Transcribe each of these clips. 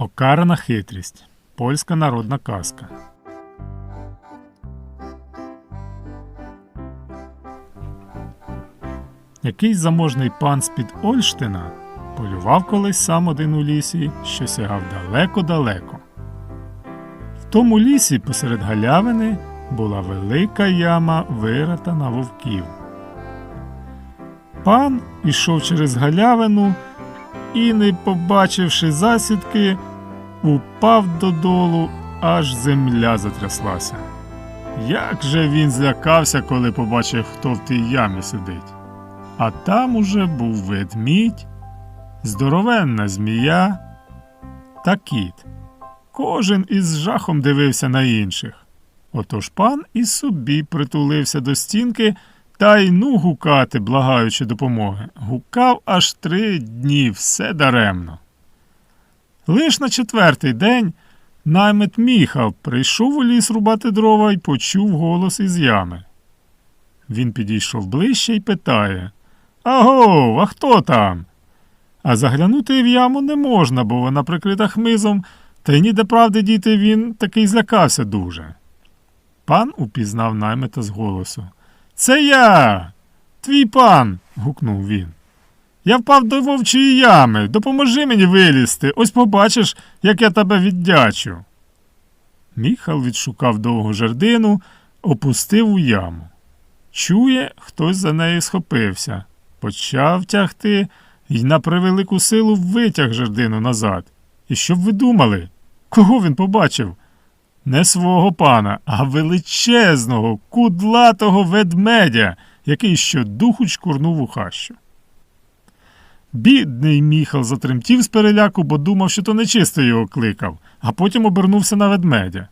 Покарана хитрість. Польська народна казка. Якийсь заможний пан з-під Ольштина полював колись сам один у лісі, що сягав далеко-далеко. В тому лісі посеред галявини була велика яма, вирита на вовків. Пан ішов через галявину і, не побачивши засідки, упав додолу, аж земля затряслася. Як же він злякався, коли побачив, хто в тій ямі сидить. А там уже був ведмідь, здоровенна змія та кіт. Кожен із жахом дивився на інших. Отож пан і собі притулився до стінки та й ну гукати, благаючи допомоги. Гукав аж три дні, все даремно. Лиш на четвертий день наймит Міхал прийшов у ліс рубати дрова і почув голос із ями. Він підійшов ближче і питає Аго, а хто там? А заглянути в яму не можна, бо вона прикрита хмизом, та й ніде правди діти він таки злякався дуже. Пан упізнав наймита з голосу. Це я, твій пан. гукнув він. Я впав до вовчої ями. Допоможи мені вилізти. Ось побачиш, як я тебе віддячу. Міхал відшукав довгу жердину, опустив у яму. Чує, хтось за нею схопився, почав тягти і на превелику силу витяг жердину назад. І що б ви думали? Кого він побачив? Не свого пана, а величезного, кудлатого ведмедя, який щодуху чкурнув у хащу. Бідний міхал затремтів з переляку, бо думав, що то нечисто його кликав, а потім обернувся на ведмедя.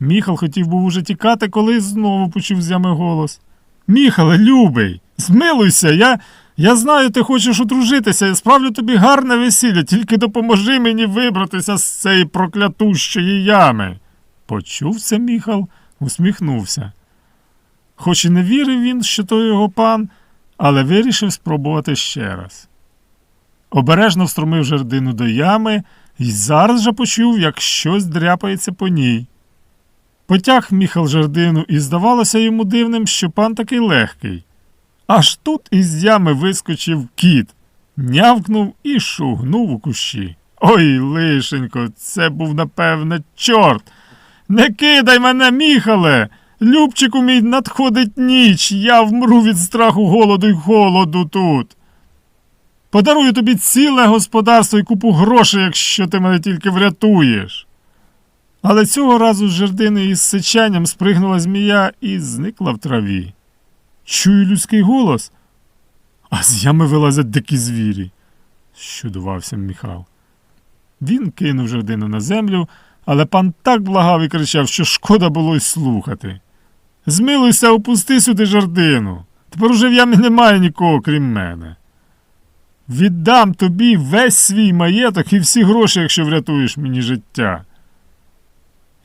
Міхал хотів був уже тікати, коли знову почув з ями голос. Міхале, любий, змилуйся, я я знаю, ти хочеш одружитися і справлю тобі гарне весілля, тільки допоможи мені вибратися з цієї проклятущої ями. Почув це Міхал, усміхнувся. Хоч і не вірив він, що то його пан, але вирішив спробувати ще раз. Обережно встромив жердину до ями і зараз же почув, як щось дряпається по ній. Потяг міхал жердину, і здавалося йому дивним, що пан такий легкий. Аж тут із ями вискочив кіт, нявкнув і шугнув у кущі. Ой, лишенько, це був, напевне, чорт. Не кидай мене, міхале. Любчику мій надходить ніч, я вмру від страху голоду й холоду тут. Подарую тобі ціле господарство і купу грошей, якщо ти мене тільки врятуєш. Але цього разу з жердини із сичанням спригнула змія і зникла в траві. Чую людський голос, а з ями вилазять дикі звірі, щудувався Міхал. Він кинув жердину на землю, але пан так благав і кричав, що шкода було й слухати. Змилуйся, опусти сюди жердину. Тепер уже в ямі немає нікого, крім мене. Віддам тобі весь свій маєток і всі гроші, якщо врятуєш мені життя.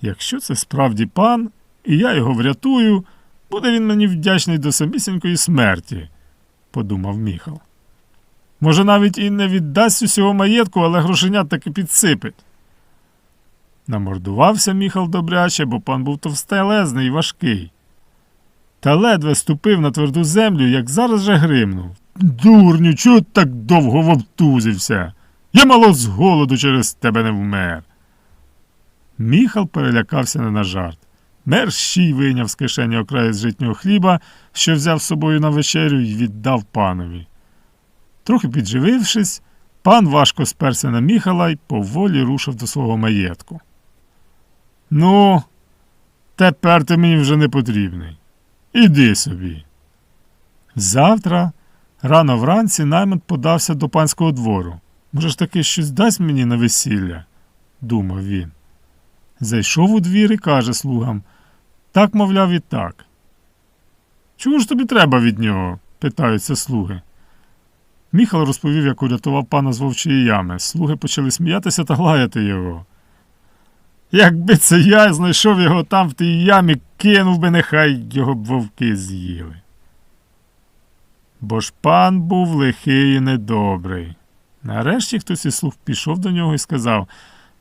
Якщо це справді пан, і я його врятую, буде він мені вдячний до самісінької смерті, подумав Міхал. Може, навіть і не віддасть усього маєтку, але грошенят таки підсипить. Намордувався Міхал добряче, бо пан був товстелезний і важкий. Та ледве ступив на тверду землю, як зараз же гримнув. Дурню, чого так довго вовтузився? Я мало з голоду через тебе не вмер. Міхал перелякався не на жарт. Мерщій вийняв з кишені окраї з житнього хліба, що взяв з собою на вечерю і віддав панові. Трохи підживившись, пан важко сперся на міхала й поволі рушив до свого маєтку. Ну, тепер ти мені вже не потрібний. Іди собі. Завтра, рано вранці, наймит подався до панського двору. Може ж таки щось дасть мені на весілля, думав він. Зайшов у двір і каже слугам так, мовляв, і так. Чого ж тобі треба від нього? питаються слуги. Міхал розповів, як урятував пана з вовчої ями. Слуги почали сміятися та лаяти його. Якби це я знайшов його там в тій ямі, кинув би, нехай його б вовки з'їли. Бо ж пан був лихий і недобрий. Нарешті хтось із слуг пішов до нього і сказав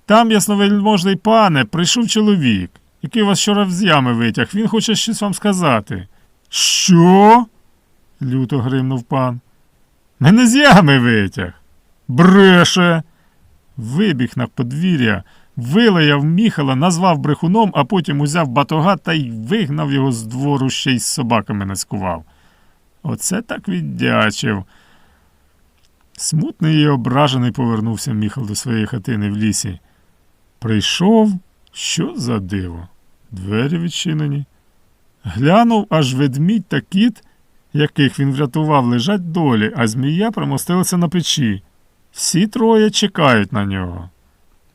Там, ясновельможний пане, прийшов чоловік, який вас вчора з ями витяг. Він хоче щось вам сказати. Що? люто гримнув пан. Мене з ями витяг. Бреше. Вибіг на подвір'я, вилаяв міхала, назвав брехуном, а потім узяв батога та й вигнав його з двору ще й з собаками наскував. Оце так віддячив. Смутний і ображений повернувся міхал до своєї хатини в лісі. Прийшов, що за диво? Двері відчинені. Глянув, аж ведмідь та кіт, яких він врятував, лежать долі, а змія примостилася на печі. Всі троє чекають на нього.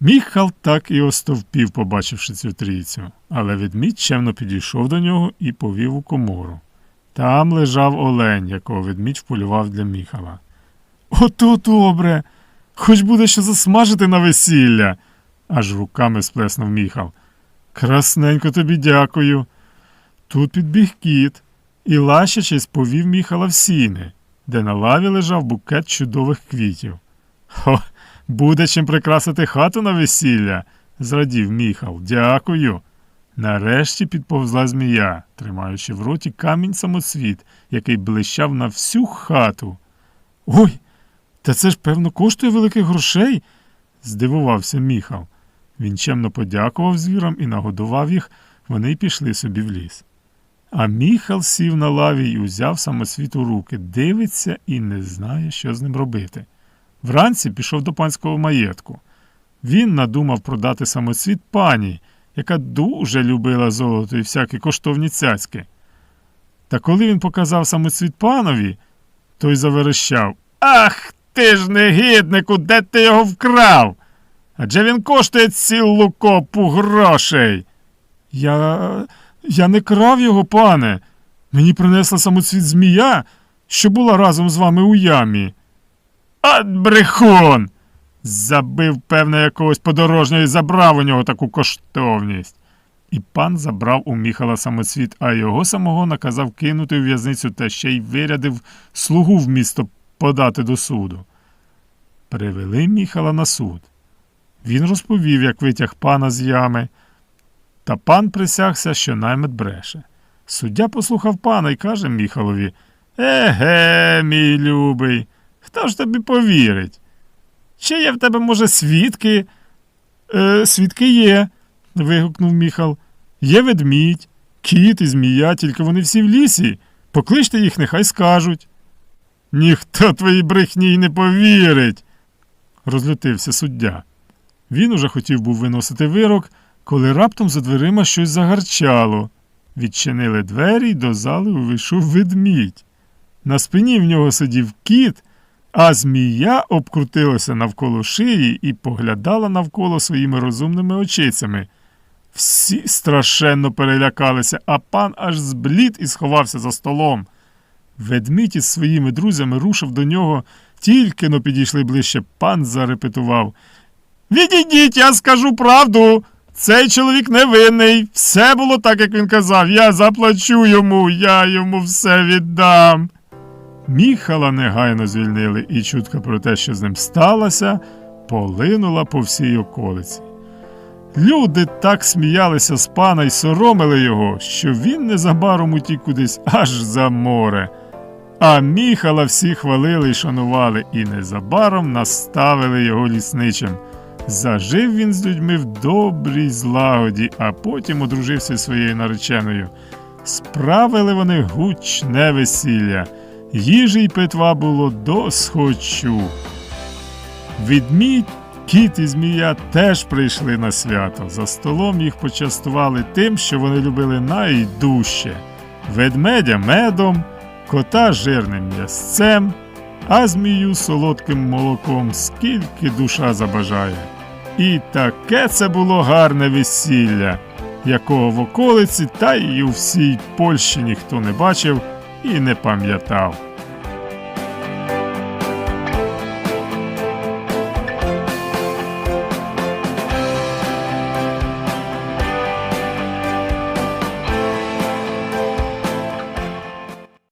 Міхал так і остовпів, побачивши цю трійцю, але ведмідь чемно підійшов до нього і повів у комору. Там лежав олень, якого ведмідь вполював для міхала. Ото добре. Хоч буде що засмажити на весілля, аж руками сплеснув міхал. Красненько тобі дякую. Тут підбіг кіт і лащачись повів міхала в сіни, де на лаві лежав букет чудових квітів. Хо, буде чим прикрасити хату на весілля, зрадів міхал. Дякую. Нарешті підповзла змія, тримаючи в роті камінь самоцвіт, який блищав на всю хату. Ой, та це ж, певно, коштує великих грошей, здивувався міхал. Він чемно подякував звірам і нагодував їх, вони й пішли собі в ліс. А міхал сів на лаві і узяв самосвіт у руки, дивиться і не знає, що з ним робити. Вранці пішов до панського маєтку. Він надумав продати самоцвіт пані, яка дуже любила золото і всякі коштовні цяцьки. Та коли він показав самоцвіт панові, той заверещав Ах ти ж негіднику, де ти його вкрав? Адже він коштує цілу копу грошей. Я. я не крав його, пане. Мені принесла самоцвіт змія, що була разом з вами у ямі. От брехун. Забив, певне, якогось подорожнього і забрав у нього таку коштовність. І пан забрав у міхала самоцвіт, а його самого наказав кинути у в'язницю та ще й вирядив слугу в місто подати до суду. Привели міхала на суд. Він розповів, як витяг пана з ями, та пан присягся, що наймет бреше. Суддя послухав пана і каже міхалові Еге, мій любий, хто ж тобі повірить? Чи є в тебе, може, свідки? Е, свідки є, вигукнув міхал. Є ведмідь, кіт і змія, тільки вони всі в лісі. Покличте їх, нехай скажуть. Ніхто твоїй брехні не повірить, розлютився суддя. Він уже хотів був виносити вирок, коли раптом за дверима щось загарчало. Відчинили двері й до зали увійшов ведмідь. На спині в нього сидів кіт, а змія обкрутилася навколо шиї і поглядала навколо своїми розумними очицями. Всі страшенно перелякалися, а пан аж зблід і сховався за столом. Ведмідь із своїми друзями рушив до нього, тільки но підійшли ближче, пан зарепетував. Відійдіть, я скажу правду. Цей чоловік невинний. Все було так, як він казав. Я заплачу йому, я йому все віддам. Міхала негайно звільнили, і чутка про те, що з ним сталося, полинула по всій околиці. Люди так сміялися з пана й соромили його, що він незабаром утік кудись аж за море. А міхала всі хвалили й шанували, і незабаром наставили його лісничим. Зажив він з людьми в добрій злагоді, а потім одружився своєю нареченою. Справили вони гучне весілля, їжі й питва було до схочу. Відмідь, кіт і змія теж прийшли на свято. За столом їх почастували тим, що вони любили найдужче ведмедя медом, кота жирним м'ясцем, а змію солодким молоком, скільки душа забажає. І таке це було гарне весілля, якого в околиці та й у всій Польщі ніхто не бачив і не пам'ятав.